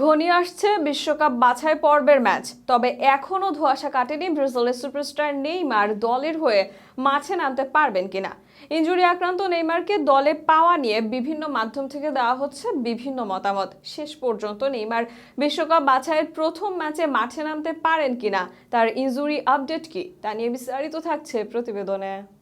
ঘনিয়ে আসছে, বিশ্বকাপ বাছাই পর্বের ম্যাচ। তবে এখনও ধোঁয়াশা কাটেনি ব্রাজিলের সুপারস্টার নেইমার। দলের হয়ে মাঠে নামতে পারবেন কিনা? ইনজুরি আক্রান্ত নেইমারকে দলে পাওয়া নিয়ে বিভিন্ন মাধ্যম থেকে দেওয়া হচ্ছে বিভিন্ন মতামত। শেষ পর্যন্ত নেইমার বিশ্বকাপ বাছাইয়ের প্রথম ম্যাচে মাঠে নামতে পারেন কিনা? তার ইনজুরি আপডেট কি? তা নিয়ে বিস্তারিত থাকছে প্রতিবেদনে।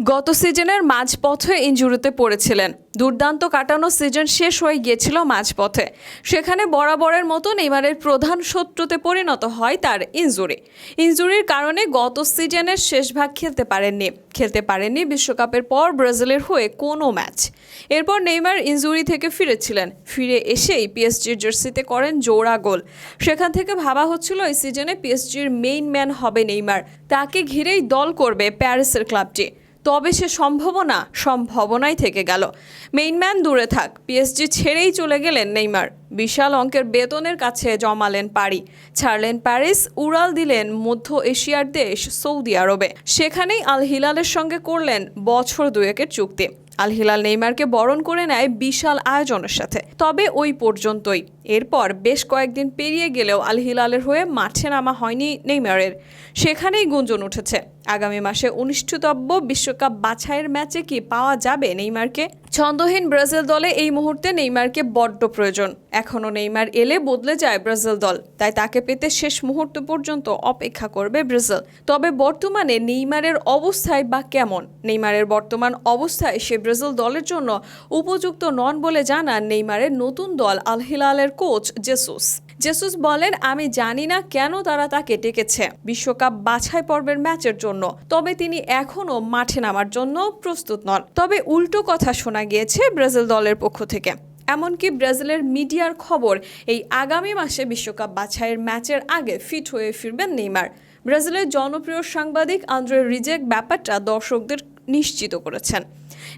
গত সিজনের মাঝপথে ইনজুরিতে পড়েছিলেন। দুর্দান্ত কাটানো সিজন শেষ হয়ে গিয়েছিল মাঝপথে। সেখানে বরাবরের মতো নেইমারের প্রধান শত্রুতে পরিণত হয় তার ইনজুরি। ইনজুরির কারণে গত সিজনের শেষ ভাগ খেলতে পারেননি। খেলতে পারেননি বিশ্বকাপের পর ব্রাজিলের হয়ে কোনো ম্যাচ। এরপর নেইমার ইনজুরি থেকে ফিরেছিলেন। ফিরে এসেই পিএসজির জার্সিতে করেন জোড়া গোল। সেখান থেকে ভাবা হচ্ছিল এই সিজনে পিএসজির মেইন ম্যান হবে নেইমার। তাকে ঘিরেই দল করবে প্যারিসের ক্লাবটি। তবে সে সম্ভাবনা সম্ভাবনাই থেকে গেল। মেইনম্যান দূরে থাক পিএসজি ছেড়েই চলে গেলেন নেইমার। বিশাল অঙ্কের বেতনের কাছে জমালেন পাড়ি। ছাড়লেন প্যারিস, উড়াল দিলেন মধ্য এশিয়ার দেশ, সৌদি আরবে। সেখানেই আল হিলালের সঙ্গে করলেন বছর দুয়েকের চুক্তি। আল হিলাল নেইমারকে বরণ করে নেয় বিশাল আয়োজনের সাথে। তবে ওই পর্যন্তই। এরপর বেশ কয়েকদিন পেরিয়ে গেলেও আল হিলালের হয়ে মাঠে নামা হয়নি নেইমারের। সেখানেই গুঞ্জন উঠেছে। আগামী মাসে অনুষ্ঠিতব্য বিশ্বকাপ বাছাইয়ের ম্যাচে কি পাওয়া যাবে নেইমারকে? ছন্দহীন ব্রাজিল দলে এই মুহূর্তে নেইমারকে বড্ড প্রয়োজন। এখনও নেইমার এলে বদলে যায় ব্রাজিল দল, তাই তাকে পেতে শেষ মুহূর্ত পর্যন্ত অপেক্ষা করবে ব্রাজিল। তবে বর্তমানে নেইমারের অবস্থায় বা কেমন? নেইমারের বর্তমান অবস্থায় সে ব্রাজিল দলের জন্য উপযুক্ত নন বলে জানান নেইমারের নতুন দল আল হিলালের কোচ জেসুস জেসুস বলেন, আমি জানি না কেন তারা তাকে ডেকেছে। বিশ্বকাপ বাছাই পর্বের ম্যাচের জন্য। তবে তিনি এখনও মাঠে নামার জন্য প্রস্তুত নন। তবে উল্টো কথা শোনা গিয়েছে ব্রাজিল দলের পক্ষ থেকে। এমনকি ব্রাজিলের মিডিয়ার খবর, এই আগামী মাসে বিশ্বকাপ বাছাইয়ের ম্যাচের আগে ফিট হয়ে ফিরবেন নেইমার। ব্রাজিলের জনপ্রিয় সাংবাদিক আন্দ্রে রিজেক ব্যাপারটা দর্শকদের নিশ্চিত করেছেন।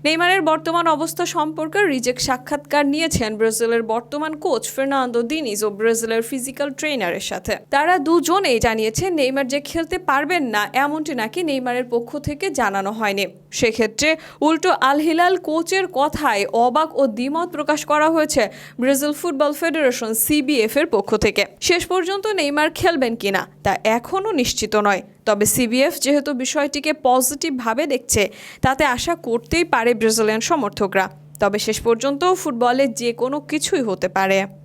নেইমারের বর্তমান অবস্থা সম্পর্কে রিজেক সাক্ষাৎকার নিয়েছেন ব্রাজিলের বর্তমান কোচ ফের্নান্দো দিনিজ ও ব্রাজিলের ফিজিক্যাল ট্রেনারের সাথে। তারা দুজনেই জানিয়েছেন নেইমার যে খেলতে পারবেন না, এমনটি নাকি নেইমারের পক্ষ থেকে জানানো হয়নি। সেক্ষেত্রে উল্টো আল হিলাল কোচের কথায় অবাক ও দ্বিমত প্রকাশ করা হয়েছে ব্রাজিল ফুটবল ফেডারেশন সিবিএফ এর পক্ষ থেকে। শেষ পর্যন্ত নেইমার খেলবেন কিনা? তা এখনও নিশ্চিত নয়। তবে সিবিএফ যেহেতু বিষয়টিকে পজিটিভভাবে দেখছে, তাতে আশা করতেই পারে ব্রাজিলিয়ান সমর্থকরা। তবে শেষ পর্যন্ত ফুটবলে যে কোনো কিছুই হতে পারে।